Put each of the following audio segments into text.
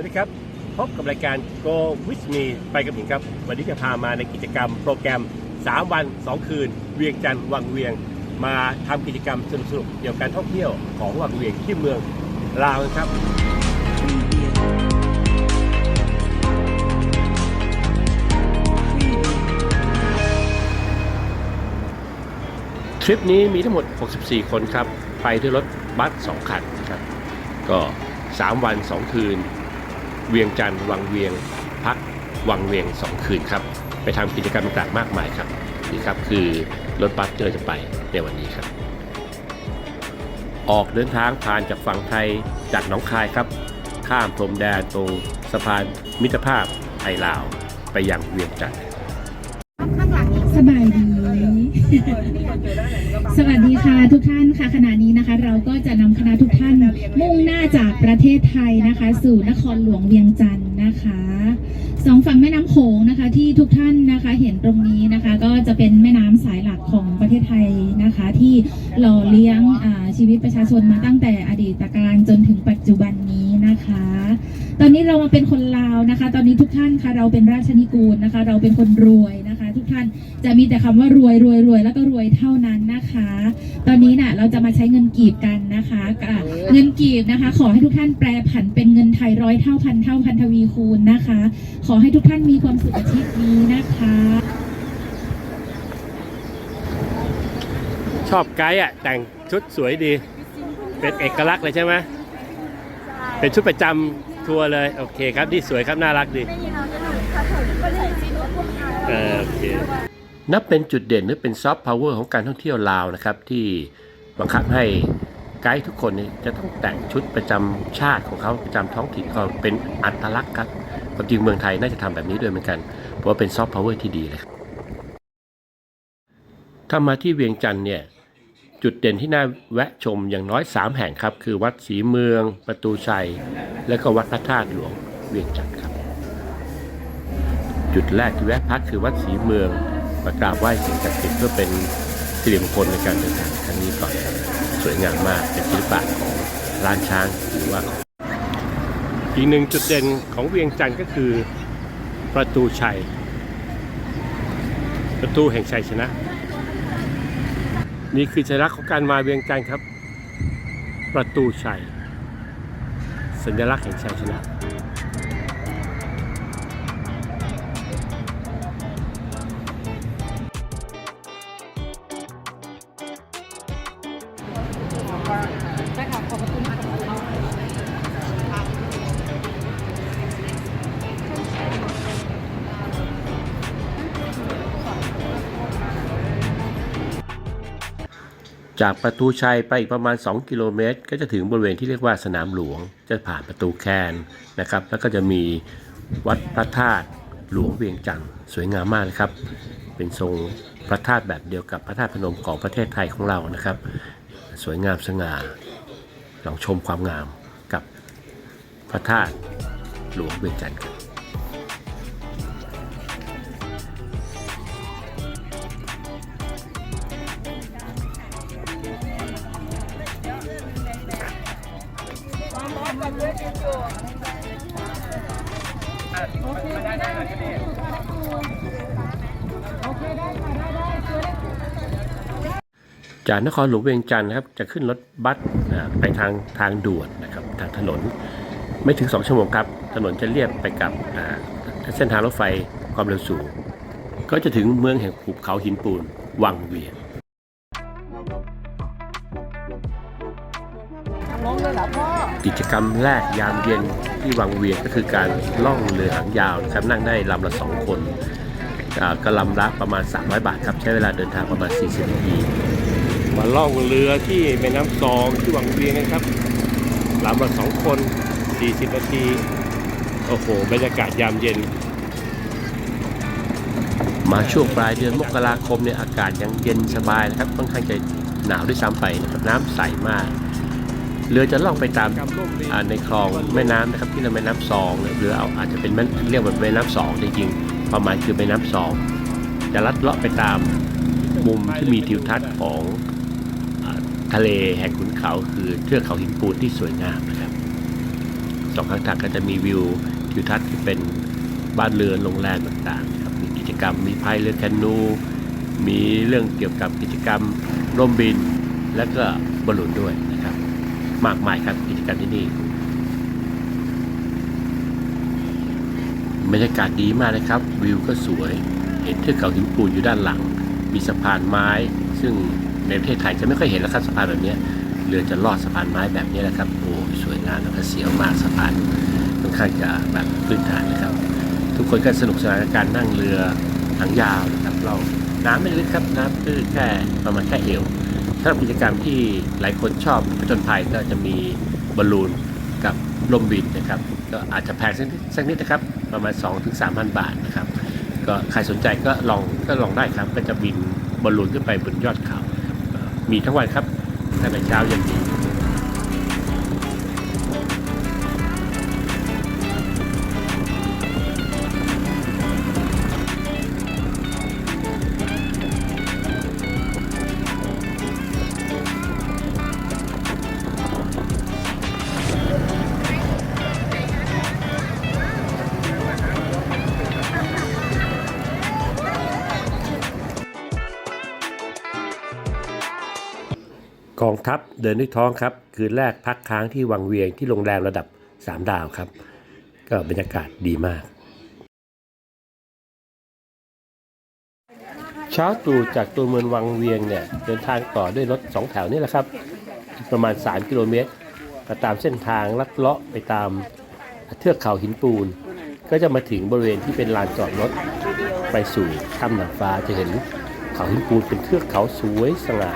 วัสดีครับ พบกับรายการ Go with me ไปกับหญิงครับ วันนี้จะพามาในกิจกรรมโปรแกรม 3 วัน 2 คืน เวียงจันทร์วังเวียง มาทำกิจกรรมสนุกๆเกี่ยวกับการท่องเที่ยวของวังเวียงที่เมืองลาวนะครับทริปนี้มีทั้งหมด 64 คนครับ ไปด้วยรถบัส 2 คันะครับ ก็ 3 วัน 2 คืน เวียงจันทร์วังเวียง พักวังเวียง 2 คืนครับ ไปทำกิจกรรมต่างๆมากมายครับนี่ครับคือรถบัสที่เราจะไปในวันนี้ครับ ออกเดินทางผ่านจากฝั่งไทยจากหนองคายครับ ข้ามพรมแดนตรงสะพานมิตรภาพไทยลาว ไปยังเวียงจันทร์สบายดี สวัสดีค่ะทุกท่านค่ะขณะนี้นะคะ เราก็จะนำคณะทุกท่านมุ่งหน้าจากประเทศไทยนะคะ สู่นครหลวงเวียงจันทร์นะคะสองฝั่งแม่น้ำโขงนะคะ ที่ทุกท่านนะคะเห็นตรงนี้นะคะ ก็จะเป็นแม่น้ำสายหลักของประเทศไทยนะคะ ที่หล่อเลี้ยงอ่าชีวิตประชาชนมาตั้งแต่อดีตการจนถึงปัจจุบันนี้นะคะ ตอนนี้เรามาเป็นคนลาวนะคะ ตอนนี้ทุกท่านคะเราเป็นราชนิกูลนะคะ เราเป็นคนรวยนะคะาน จะมีแต่คำว่ารวยรวยรวยแล้วก็รวยเท่านั้นนะคะ ตอนนี้น่ะเราจะมาใช้เงินกีบกันนะคะอะเงินกีบนะคะ ขอให้ทุกท่านแปลผันเป็นเงินไทยร้อยเท่าพันเท่าพันทวีคูณนะคะ ขอให้ทุกท่านมีความสุขกับทริปนี้นะคะ ชอบไกด์อะแต่งชุดสวยดี เป็นเอกลักษณ์เลยใช่ไหมเป็นชุดประจำทัวร์เลย โอเคครับ นี่สวยครับ น่ารักดีเออ โอเคนับเป็นจุดเด่นหรือเป็นซอฟต์พาวเวอร์ของการท่องเที่ยวลาวนะครับ ที่บังคับให้ไกด์ทุกคนเนี่ยจะต้องแต่งชุดประจำชาติของเขาประจำท้องถิ่นเขาเป็นอัตลักษณ์ครับความจริงเมืองไทยน่าจะทำแบบนี้ด้วยเหมือนกัน เพราะว่าเป็นซอฟต์พาวเวอร์ที่ดีเลยครับถ้ามาที่เวียงจันทร์เนี่ยจุดเด่นที่น่าแวะชมอย่างน้อย 3 แห่งครับ คือวัดศรีเมือง ประตูชัย และก็วัดพระธาตุหลวงเวียงจันทร์ครับ จุดแรกที่แวะพักคือวัดศรีเมืองมากราบไหว้สิ่งศักดิ์สิทธิ์เพื่อเป็นสิริมงคลในการเดินทางครั้งนี้ก่อนสวยงามมากเป็นศิลปะของล้านช้างหรือว่า อีกหนึ่งจุดเด่นของเวียงจันทร์ก็คือประตูชัย ประตูแห่งชัยชนะ นี่คือสัญลักษณ์ของการมาเวียงจันทร์ครับ ประตูชัย สัญลักษณ์แห่งชัยชนะ จากประตูชัยไปอีกประมาณ 2 กิโลเมตร ก็จะถึงบริเวณที่เรียกว่าสนามหลวง จะผ่านประตูแคนนะครับ แล้วก็จะมีวัดพระธาตุหลวงเวียงจันทร์สวยงามมากนะครับ เป็นทรงพระธาตุแบบเดียวกับพระธาตุพนมของประเทศไทยของเรานะครับ สวยงามสง่าลองชมความงามกับพระธาตุหลวงเวียงจันทร์ครั จากนครหลวงเวียงจันทร์นะครับจะขึ้นรถบัสอ่าไปทางทางด่วนนะครับทางถนน ไม่ถึง 2 ชั่วโมงครับ ถนนจะเรียบไปกับอ่าเส้นทางรถไฟความเร็วสูง ก็จะถึงเมืองแห่งภูเขาหินปูนวังเวียงกิจกรรมแรกยามเย็นที่วังเวียงก็คือการล่องเรือหางยาวนะครับนั่งได้ลำละสองคนอ่าก็ลำละประมาณ 300 บาทครับใช้เวลาเดินทางประมาณ 40 นาที มาล่องเรือที่แม่น้ำซองที่วังเวียงกันครับลำละสองคน 40 นาที โอ้โห บรรยากาศยามเย็น มาช่วงปลายเดือนมกราคมเนี่ยอากาศยังเย็นสบายนะครับค่อนข้างจะหนาวด้วยซ้ำไปนะครับน้ำใสมาก เรือจะล่องไปตามอ่าในคลองแม่น้ำนะครับที่เราแม่น้ำซองเนี่ยหรือเอาอาจจะเป็นแม่เรียกว่าแม่น้ำสองจริงๆความหมายคือแม่น้ำสองจะลัดเลาะไปตามมุมที่มีทิวทัศน์ของอา ทะเลแห่งขุนเขาคือเทือกเขาหินปูนที่สวยงามนะครับสองข้างทางก็จะมีวิวทิวทัศน์ที่เป็นบ้านเรือนโรงแรมต่างๆนะครับมีกิจกรรมมีพายเรือแคนู มีเรื่องเกี่ยวกับกิจกรรมร่มบิน และก็บอลลูนด้วยนะครับ มากมายครับกิจกรรมที่นี่บรรยากาศดีมากนะครับ วิวก็สวย เห็นเทือกเขาหินปูนอยู่ด้านหลัง มีสะพานไม้ ซึ่ง ในประเทศไทยจะไม่ค่อยเห็นแล้วครับสะพานแบบนี้เรือจะลอดสะพานไม้แบบนี้นะครับโอ้สวยงามแล้วก็เสียวมากสะพานค่อนข้างจะแบบพื้นฐานนะครับ ทุกคนก็สนุกสนานกับการนั่งเรือหางยาวนะครับเราน้ำไม่ลึกครับน้ำคือแค่ประมาณแค่เอวถ้ากิจกรรมที่หลายคนชอบผจญภัยก็จะมีบอลลูนกับลมบินนะครับก็อาจจะแพงสักนิดสักนิดนะครับประมาณ 2-3ถึง3พันบาทนะครับก็ใครสนใจก็ลองก็ลองได้ครับก็จะบินบอลลูนขึ้นไปบนยอดเขา มีทั้งวันครับตั้งแต่เช้ายันเย็น องทัพเดินด้วยท้องครับ คืนแรกพักค้างที่วังเวียงที่โรงแรมระดับ 3 ดาวครับ ก็บรรยากาศดีมาก เช้าตรู่จากตัวเมืองวังเวียงเนี่ยเดินทางต่อด้วยรถ 2 แถวนี่แหละครับ ประมาณ 3 กิโลเมตรก็ตามเส้นทางลัดเลาะไปตามเทือกเขาหินปูน ก็จะมาถึงบริเวณที่เป็นลานจอดรถไปสู่ถ้ำหนางฟ้าจะเห็นเขาหินปูนเป็นเทือกเขาสวยสง่า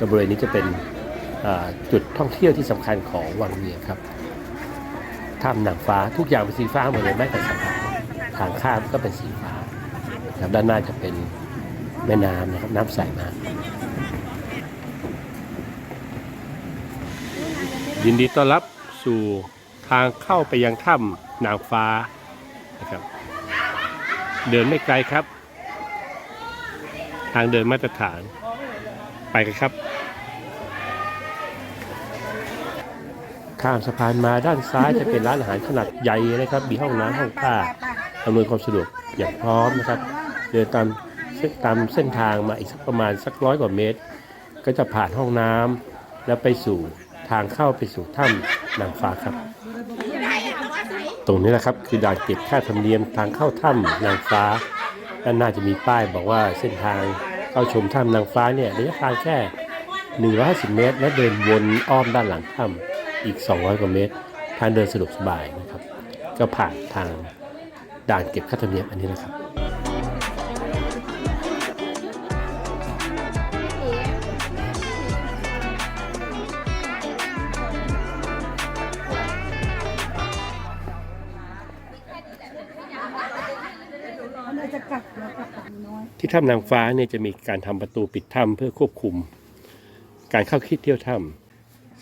บก็บริเวณนี้จะเป็นจุดท่องเที่ยวที่สำคัญของวังเวียงครับถ้ำหนางฟ้าทุกอย่างเป็นสีฟ้าหมดเลยแม้แต่สะพานทางข้ามก็เป็นสีฟ้าครับด้านหน้าจะเป็นแม่น้ำนะครับน้ำใสมากยินดีต้อนรับสู่ทางเข้าไปยังถ้ำนางฟ้านะครับเดินไม่ไกลครับ ทางเดินมาตรฐานไปกันครับ ข้ามสะพานมาด้านซ้ายจะเป็นร้านอาหารขนาดใหญ่เลยครับมีห้องน้ำห้องผ้าอำนวยความสะดวกอย่างพร้อมนะครับ เดินตามเส้นตามเส้นทางมาอีกสักประมาณสักร้อยกว่าเมตร ก็จะผ่านห้องน้ำแล้วไปสู่ทางเข้าไปสู่ถ้ำนางฟ้าครับ ตรงนี้แหละครับคือด่านเก็บค่าธรรมเนียมทางเข้าถ้ำนางฟ้าด้านหน้าจะมีป้ายบอกว่าเส้นทางเข้าชมถ้ำนางฟ้าเนี่ยระยะทางแค่ 150 เมตร และเดินวนอ้อมด้านหลังถ้ำ อีก 200 กว่าเมตร ทางเดินสะดวกสบายนะครับ ก็ผ่านทางด่านเก็บค่าธรรมเนียมอันนี้นะครับเราจะกลับเรากลับที่ถ้ำนางฟ้าเนี่ยจะมีการทำประตูปิดถ้ำเพื่อควบคุม การเข้าคิดเที่ยวถ้ำ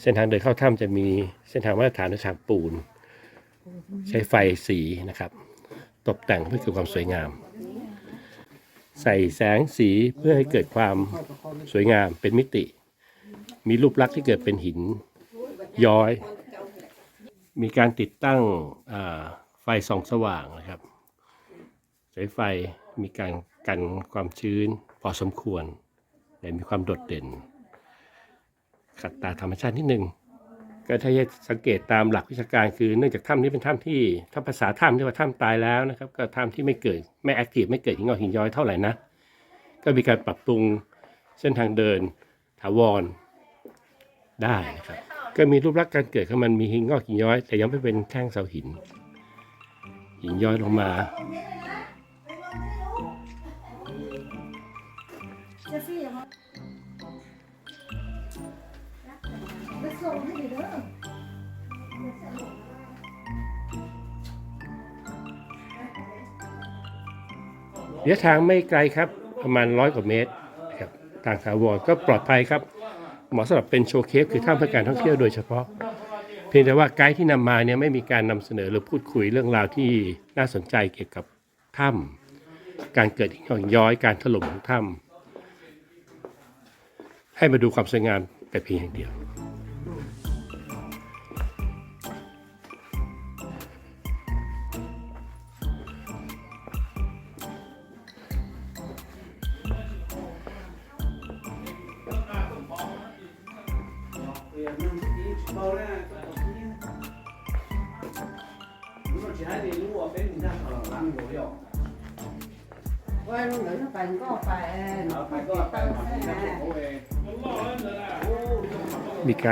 เส้นทางเดินเข้าถ้ำจะมีเส้นทางมาตรฐานด้วยฉากปูน ใช้ไฟสีนะครับ ตกแต่งเพื่อเกิดความสวยงาม ใส่แสงสีเพื่อให้เกิดความสวยงามเป็นมิติ มีรูปลักษณ์ที่เกิดเป็นหินย้อย มีการติดตั้งไฟส่องสว่างนะครับสายไฟมีการกันความชื้นพอสมควร แต่มีความโดดเด่น ขัดตาธรรมชาตินิดนึงก็ถ้าจะสังเกตตามหลักวิชาการคือเนื่องจากถ้ำนี้เป็นถ้ำที่ถ้าภาษาถ้ำเรียกว่าถ้ำตายแล้วนะครับก็ถ้ำที่ไม่เกิดไม่แอคทีฟไม่เกิดหินงอกหินย้อยเท่าไหร่นะก็มีการปรับปรุงเส้นทางเดินถาวรได้นะครับก็มีรูปลักษณ์การเกิดของมันมีหินงอกหินย้อย แต่ยังไม่เป็นแท่งเสาหิน หินย้อยลงมา สซี่ครับจะส่งให้เด้อระยะทางไม่ไกลครับ ประมาณร้อยกว่าเมตรครับทางถาวรก็ปลอดภัยครับ เหมาะสำหรับเป็นโชว์เคสคือถ้ำเพื่อการท่องเที่ยวโดยเฉพาะ เพียงแต่ว่าไกด์ที่นำมาเนี่ยไม่มีการนำเสนอหรือพูดคุยเรื่องราวที่น่าสนใจเกี่ยวกับถ้ำการเกิดหินอกหินย้อยการถล่มของถ้ำให้มาดูความสวยงามแต่เพียงอย่างเดียว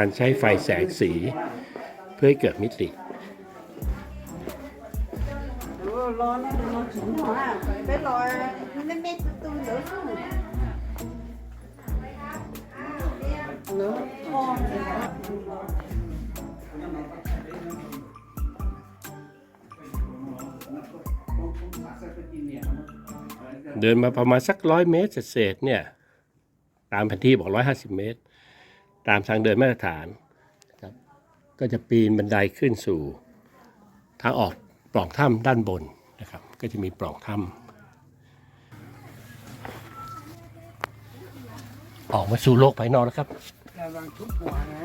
การใช้ไฟแสงสี เพื่อให้เกิดมิติเดินมาประมาณสักร้อยเมตรเศษเนี่ย ตามแผนที่บอกร้อยห้าสิบเมตร ตามทางเดินมาตรฐานนะครับก็จะปีนบันไดขึ้นสู่ทางออกปล่องถ้ำด้านบนนะครับ ก็จะมีปล่องถ้ำออกมาสู่โลกภายนอกแล้วครับระวังทุกหัวนะ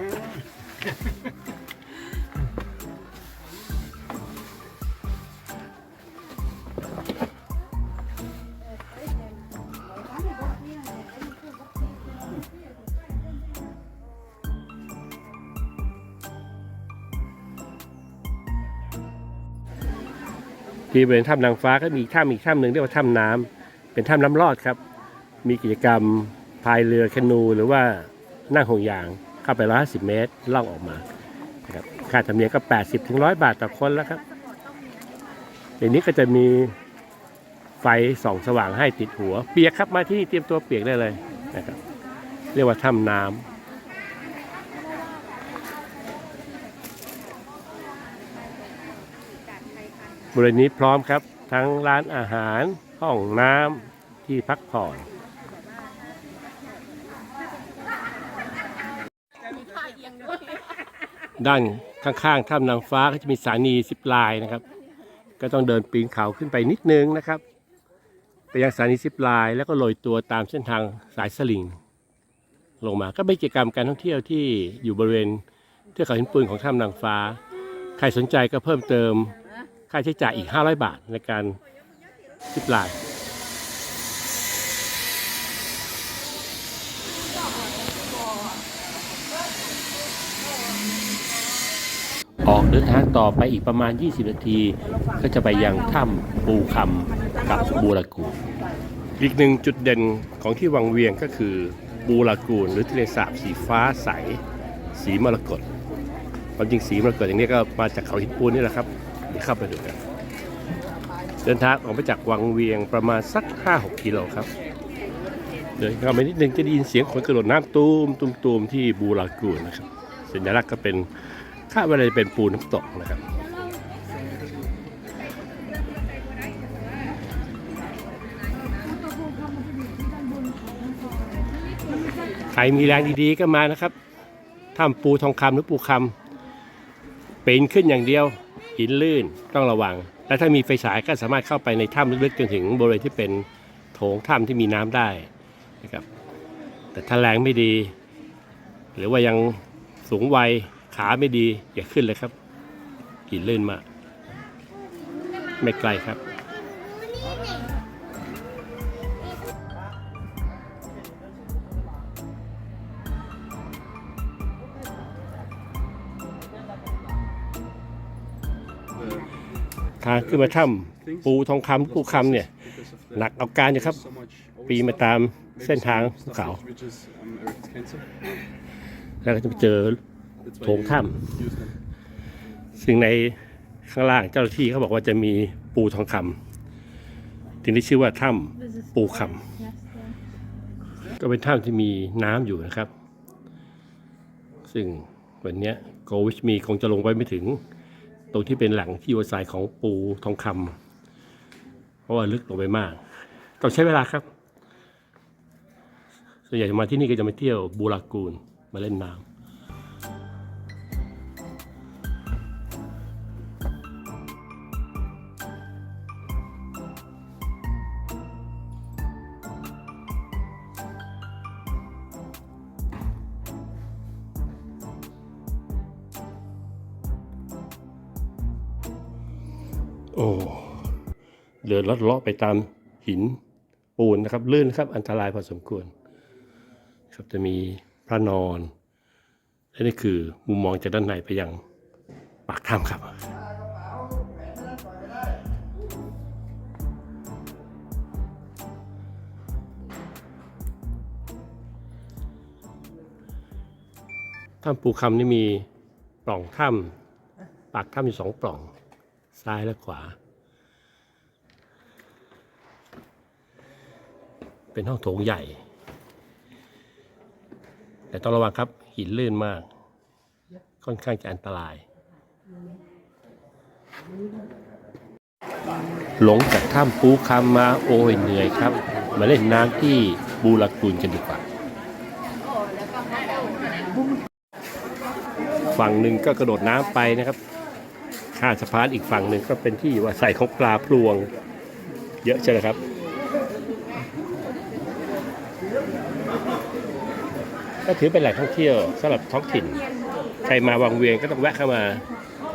ที่บริเวณถ้ำนางฟ้าก็มีถ้ำอีกถ้ำหนึ่งเรียกว่าถ้ำน้ำเป็นถ้ำน้ำรอดครับ มีกิจกรรมพายเรือแคนูหรือว่านั่งห่วงยางเข้าไป 150 เมตรล่องออกมาครับค่าธรรมเนียมก็ 80ถึง100 บาทต่อคนแล้วครับในนี้ก็จะมีไฟส่องสว่างให้ติดหัว เปียกครับมาที่นี่เตรียมตัวเปียกได้เลยนะครับ เรียกว่าถ้ำน้ำ บริเวณนี้พร้อมครับ ทั้งร้านอาหาร ห้องน้ำที่พักผ่อนด้านข้างๆถ้ำนางฟ้าก็จะมีสถานีสิบลายนะครับ ก็ต้องเดินปีนเขาขึ้นไปนิดนึงนะครับ ไปยังสถานีสิบลาย แล้วก็โรยตัวตามเส้นทางสายสลิง ลงมาก็เป็นกิจกรรมการท่องเที่ยวที่อยู่บริเวณเทือกเขาหินปูนของถ้ำนางฟ้า ใครสนใจก็เพิ่มเติม ค่าใช้จ่ายอีก 500 บาทในการซิปลน์ออกเดินทางต่อไปอีกประมาณ 20 นาที ก็จะไปยังถ้ำปูคำกับบูรากูนอีกหนึ่งจุดเด่นของที่วังเวียงก็คือบูรากูนหรือทะเลสาบสีฟ้าใส สีมรกตความจริงสีมรกตอย่างนี้ก็มาจากเขาหินปูนนี่แหละครับ เข้าไปดูกัน เดินทางออกมาจากวังเวียงประมาณสัก 5-6 กิโลครับ เดินเข้าไปนิดนึงจะได้ยินเสียงคนกระโดดน้ำตูมตูมตูมที่บูรากูนนะครับ สัญลักษณ์ก็เป็นคาดว่าจะเป็นปูน้ำตกนะครับใครมีแรงดีๆก็มานะครับถ้ำปูทองคำหรือปูคำเปีนขึ้นอย่างเดียว หินลื่นต้องระวัง และถ้ามีไฟฉายก็สามารถเข้าไปในถ้ำลึกๆจนถึงบริเวณที่เป็นโถงถ้ำที่มีน้ำได้นะครับแต่ถ้าแรงไม่ดี หรือว่ายังสูงวัยขาไม่ดีอย่าขึ้นเลยครับหินลื่นมาก ไม่ไกลครับาขึ้นมาถ้ำปูทองคำปูคำเนี่ยหนักเอาการอยู่ครับ ปีมาตามเส้นทางภูเขา แล้วก็จะไปเจอโถงถ้ำซึ่งในข้างล่างเจ้าหน้าที่เขาบอกว่าจะมีปูทองคำถึงได้ชื่อว่าถ้ำปูคำก็เป็นถ้ำที่มีน้ำอยู่นะครับ ซึ่งวันนี้โกวิชมีคงจะลงไปไม่ถึง ตรงที่เป็นแหล่งที่อยู่อาศัยของปูทองคำเพราะว่าลึกลงไปมาก ต้องใช้เวลาครับส่วนใหญ่จะมาที่นี่ก็จะมาเที่ยวบูรากูนมาเล่นน้ำ อ้เดินลัดเลาะไปตามหินปูนนะครับลื่นครับอันตรายพอสมควร ครับจะมีพระนอนและนี่คือมุมมองจากด้านในไปยังปากถ้ำครับถ้ำปูคำนี่มีปล่องถ้ำปากถ้ำอยู่สองปล่อง ซ้ายและขวา เป็นห้องโถงใหญ่ แต่ต้องระวังครับหินลื่นมาก ค่อนข้างจะอันตราย หลงจากถ้ำปูคำมาโอ้ยเหนื่อยครับ มาเล่นน้ำที่บูรากูลกันดีกว่า ฝั่งหนึ่งก็กระโดดน้ำไปนะครับ ข้าสะพานอีกฝั่งหนึ่งก็เป็นที่อยู่อาศัยของปลาพลวง เยอะใช่ไหมครับก็ถือเป็นแหล่งท่องเที่ยวสำหรับท้องถิ่น ใครมาวังเวียงก็ต้องแวะเข้ามา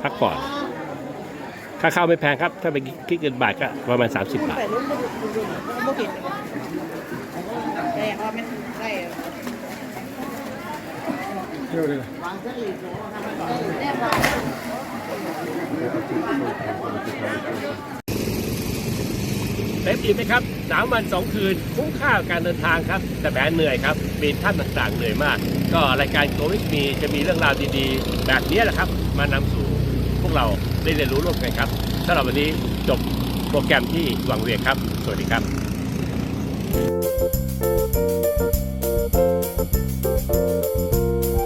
พักผ่อนค่าเข้าไม่แพงครับ ถ้าไปคิดเงินบาทก็ประมาณ 30 บาทแต่รุ่นไม่ดูดูไม่เห็นแต่ว่ามันได้ เต็มอิ่มไหมครับสามวันสองคืนคุ้มค่าการเดินทางครับ แต่แหมเหนื่อยครับปีนท่านต่างๆเหนื่อยมาก ก็รายการโควิดมีจะมีเรื่องราวดีๆ แบบนี้แหละครับ มานำสู่พวกเราได้เรียนรู้ร่วมกันครับสำหรับวันนี้จบโปรแกรมที่วังเวียงครับ สวัสดีครับซึ่ง